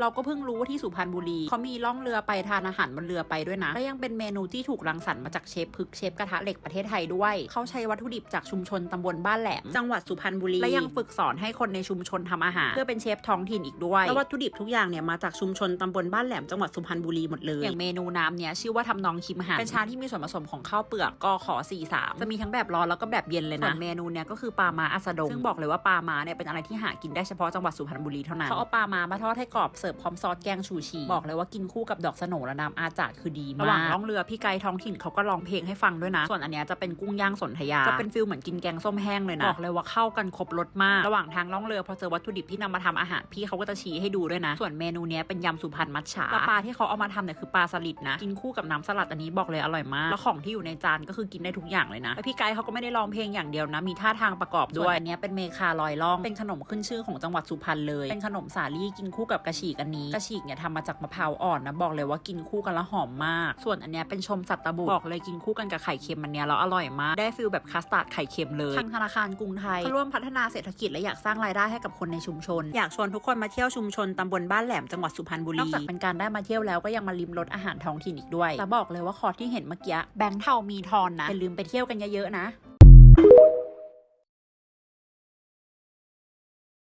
เราก็เพิ่งรู้ว่าที่สุพรรณบุรีเขามีล่องเรือไปทานอาหารบนเรือไปด้วยนะและยังเป็นเมนูที่ถูกรังสรรค์มาจากเชฟพึกเชฟกระทะเหล็กประเทศไทยด้วยเขาใช้วัตถุดิบจากชุมชนตำบลบ้านแหลมจังหวัดสุพรรณบุรีและยังฝึกสอนให้คนในชุมชนทำอาหารเพื่อเป็นเชฟท้องถิ่นอีกด้วยแล้ววัตถุดิบทุกอย่างเนี่ยมาจากชุมชนตำบลบ้านแหลมจังหวัดสุพรรณบุรีหมดเลยอย่างเมนูน้ำเนี่ยชื่อว่าทำนองคิมหันเป็นชาที่มีส่วนผสมของข้าวเปลือกกอขอ43จะมีทั้งแบบร้อนแล้วก็แบบเย็นเลยนะส่วนเมนูเนี่ยก็คือปลามาอัสดงซึ่งบอกเลยว่าปลามาเนี่ยเป็นอะไรที่หากินได้เฉพาะจังหวัดสุพรรณบุรีเท่านั้นเขาเอาปลามามาทอดให้กรอบเสิร์ฟพร้อมซอสแกงชูชีบอกเลยว่ากินคู่กับดอกสโหนและน้ำอาจาดคือดีมากระหว่างล่องเรือพี่ไกด์ท้องถิ่นเขาก็ร้องเพลงให้ฟังด้วยนะ ส่วนอันเนี้ยจะเป็นกุ้งย่างสนธยาจะเป็นฟิลเหมือนกินแกงส้มแห้งเลยนะบอกเลยว่าเข้ากันครบรสมาก ระหว่างทางล่องเรือพอเจอวัตถุดิบที่นำมาทำอาหารพี่เขาก็จะชี้ให้ดูด้วยนะ ส่วนเมนูเนี้ยเป็นยำสุพรรณมัทฉาแล้วปลาที่เขาเอามาทำเนี่ยคือปลาสลิดนะกินคู่กับน้ำสลัดอันนี้บอกเลยอร่อยมากแล้วของที่อยู่ในจานก็คือกินได้ทุกอย่างเลยนะแล้วพี่ไกด์เขาก็ไม่ได้ร้องเพลงอย่างเดียวนะมีท่าทางประกอบด้วยอันเนี้ยเป็นเมคาลอยล่องเป็นขนมขึ้นชื่อของจังหวัดสุพรรณเลย เป็นขนมสาลี่กินคู่กับกระฉีกอันนี้กระฉีกเนี่ยทำมาจากมะพร้าวอ่อนนะบอกเลยว่ากินคู่กันแล้วหอมมาก ส่วนอันเนี้ยเป็นชมสัตตบุตรบอกเลยกินคู่กันกับไข่เค็มอันเนี้ยแล้วอร่อยมาก ได้ฟิลแบบคัสตาร์ดไข่เค็มเลยทางธนาคารกรุงไทยเขาร่วมพัฒนาเศรษฐกิจและอยากสร้างรายได้ให้กับคนในชุมชน อยากชวนทุกคนมาเที่ยวชุมชนตำบลบ้านแหลมจังหวัดสุพรรณบุรีนอกจากเป็นการได้มาเที่ยวแล้วก็ยังมาลิมรสอาหารท้องถิ่นอีกด้วยแต่บอกเลยว่าคอร์สที่เห็นเมื่อกี้แบงค์เทามีทอนนะอย่าลืมไปเที่ยวกันเยอะๆนะ